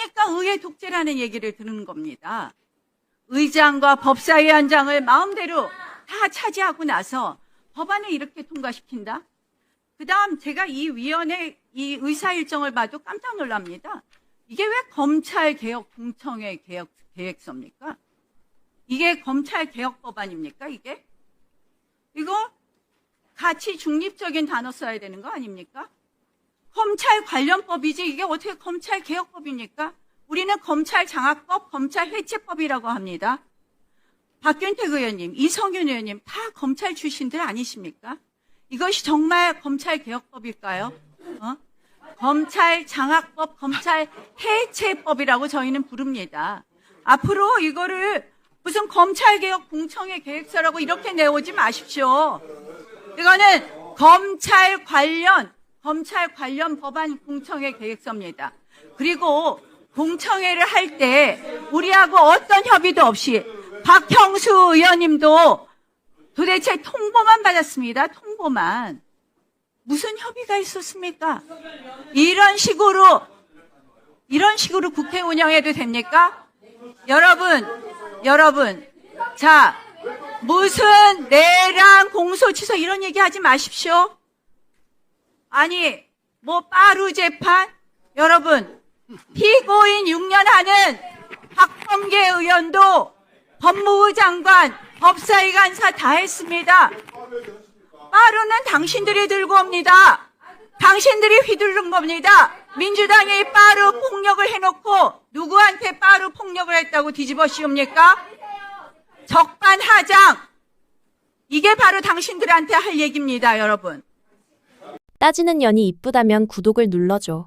그러니까 의회 독재라는 얘기를 듣는 겁니다. 의장과 법사위원장을 마음대로 다 차지하고 나서 법안을 이렇게 통과시킨다? 그 다음 제가 이 위원회 이 의사 일정을 봐도 깜짝 놀랍니다. 이게 왜 검찰 개혁 공청회 개혁 계획서입니까? 이게 검찰 개혁 법안입니까? 이게? 이거 같이 중립적인 단어 써야 되는 거 아닙니까? 검찰 관련법이지 이게 어떻게 검찰 개혁법입니까? 우리는 검찰 장악법, 검찰 해체법이라고 합니다. 박균택 의원님, 이성윤 의원님 다 검찰 출신들 아니십니까? 이것이 정말 검찰 개혁법일까요? 어? 검찰 장악법, 검찰 해체법이라고 저희는 부릅니다. 앞으로 이거를 무슨 검찰 개혁 공청회 계획서라고 이렇게 내오지 마십시오. 이거는 검찰 관련 검찰 관련 법안 공청회 계획서입니다. 그리고 공청회를 할 때 우리하고 어떤 협의도 없이 박형수 의원님도 도대체 통보만 받았습니다. 통보만. 무슨 협의가 있었습니까? 이런 식으로 이런 식으로 국회 운영해도 됩니까? 여러분, 여러분, 자 무슨 내랑 공소 취소 이런 얘기 하지 마십시오. 아니 뭐 빠루 재판 여러분 피고인 6년 하는 박범계 의원도 법무부 장관 법사위 간사 다 했습니다. 빠루는 당신들이 들고 옵니다. 당신들이 휘두른 겁니다. 민주당이 빠루 폭력을 해놓고 누구한테 빠루 폭력을 했다고 뒤집어 씌웁니까? 적반하장. 이게 바로 당신들한테 할 얘기입니다, 여러분. 따지는 연이 이쁘다면 구독을 눌러줘.